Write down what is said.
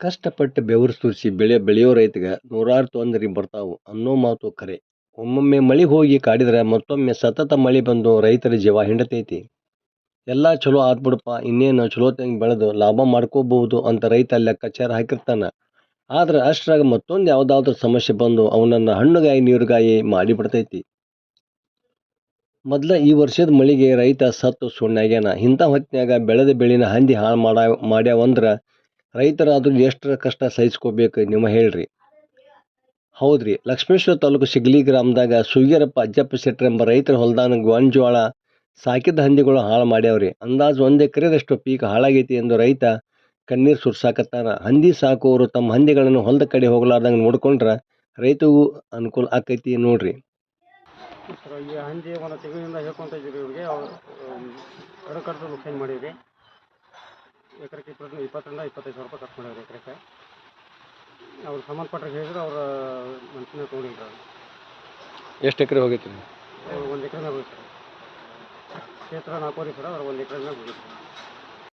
ಕಷ್ಟಪಟ್ಟು ಬೆವರು ಸುರಿಸಿ ಬೆಳೆ, ಬೆಳೆಯೋ ರೈತಗೆ ನೂರಾರು ತೊಂದರೆ ಬರ್ತಾವು ಅನ್ನೋ ಮಾತು ಕರೆ. ಒಮ್ಮೊಮ್ಮೆ ಮಳಿ ಹೋಗಿ ಕಾಡಿದ್ರೆ ಮತ್ತೊಮ್ಮೆ ಸತತ ಮಳಿ ಬಂದು ರೈತರ ಜೀವ ಹಿಂಡತೈತಿ. ಎಲ್ಲ ಚಲೋ ಆದ್ಬಿಡಪ್ಪ, ಇನ್ನೇನು ಚಲೋತ್ತಂಗೆ ಬೆಳೆದು ಲಾಭ ಮಾಡ್ಕೋಬಹುದು ಅಂತ ರೈತ ಲೆಕ್ಕಾಚಾರ ಹಾಕಿರ್ತಾನ. ಆದ್ರೆ ಅಷ್ಟ್ರಾಗ ಮತ್ತೊಂದು ಯಾವ್ದಾದ್ರು ಸಮಸ್ಯೆ ಬಂದು ಅವನನ್ನ ಹಣ್ಣುಗಾಯಿ, ನೀರುಗಾಯಿ ಮಾಡಿಬಿಡ್ತೈತಿ ಮೊದಲ ಈ ವರ್ಷದ ಮಳಿಗೆ ರೈತ ಸತ್ತು ಸುಣ್ಣಾಗ್ಯಾನ ಇಂಥ ಹೊತ್ತಿನ್ಯಾಗ ಬೆಳೆದ ಬೆಳಿನ ಹಂದಿ ಹಾಳು ಮಾಡ, ಮಾಡ್ಯಾವಂದ್ರ ರೈತರಾದ್ರೂ ಎಷ್ಟರ ಕಷ್ಟ ಸಹಿಸ್ಕೋಬೇಕು ನಿಮ್ಮ ಹೇಳ್ರಿ. ಹೌದ್ರಿ, ಲಕ್ಷ್ಮೇಶ್ವರ ತಾಲೂಕು ಸಿಗ್ಲಿ ಗ್ರಾಮದಾಗ ಸುಗ್ಯರಪ್ಪ ಅಜ್ಜಪ್ಪ ಶೆಟ್ಟರ್ ಎಂಬ ರೈತರ ಹೊಲದಾನ ಗೊಂಜೋಳ ಸಾಕಿದ ಹಂದಿಗಳು ಹಾಳು ಮಾಡ್ಯಾವ್ರಿ. ಅಂದಾಜು ಒಂದ್ ಎಕರೆದಷ್ಟು ಪೀಕ್ ಹಾಳಾಗೈತಿ ಎಂದು ರೈತ ಕಣ್ಣೀರು ಸುರ್ಸಾಕತ್ತಾನ. ಹಂದಿ ಸಾಕುವವರು ತಮ್ಮ ಹಂದಿಗಳನ್ನು ಹೊಲದ ಕಡೆ ಹೋಗ್ಲಾರ್ದಂಗೆ ನೋಡ್ಕೊಂಡ್ರೆ ರೈತಗೂ ಅನುಕೂಲ ಆಕೈತಿ ನೋಡ್ರಿ. ಹಂದಿ ಒಂದು ತೆಗಿನಿಂದ ಇದ್ದೀವಿ ಇವ್ರಿಗೆ. ಎಕರೆಗೆ ಇಪ್ಪತ್ತು ಇಪ್ಪತ್ತರಿಂದ ಇಪ್ಪತ್ತೈದು ಸಾವಿರ ರೂಪಾಯಿ ಖರ್ಚು ಮಾಡ್ಯಾವ್ರಿ ಎಕರೆಗೆ. ಅವ್ರು ಸಂಬಂಧಪಟ್ಟರೆ ಹೇಳಿದ್ರೆ ಅವ್ರ ಮನ್ಸಿನ ತೊಗೊಂಡಿಲ್ಲ ಎಷ್ಟು ಎಕರೆ ಹೋಗೈತಿ ಒಂದು ಎಕರೆ ಹೋಗಿತ್ತು. ಕ್ಷೇತ್ರ ನಾಲ್ಕೂವರೆ ಸರ್ ಅವ್ರು ಒಂದು ಎಕರೆ ಹೋಗಿತ್ತು.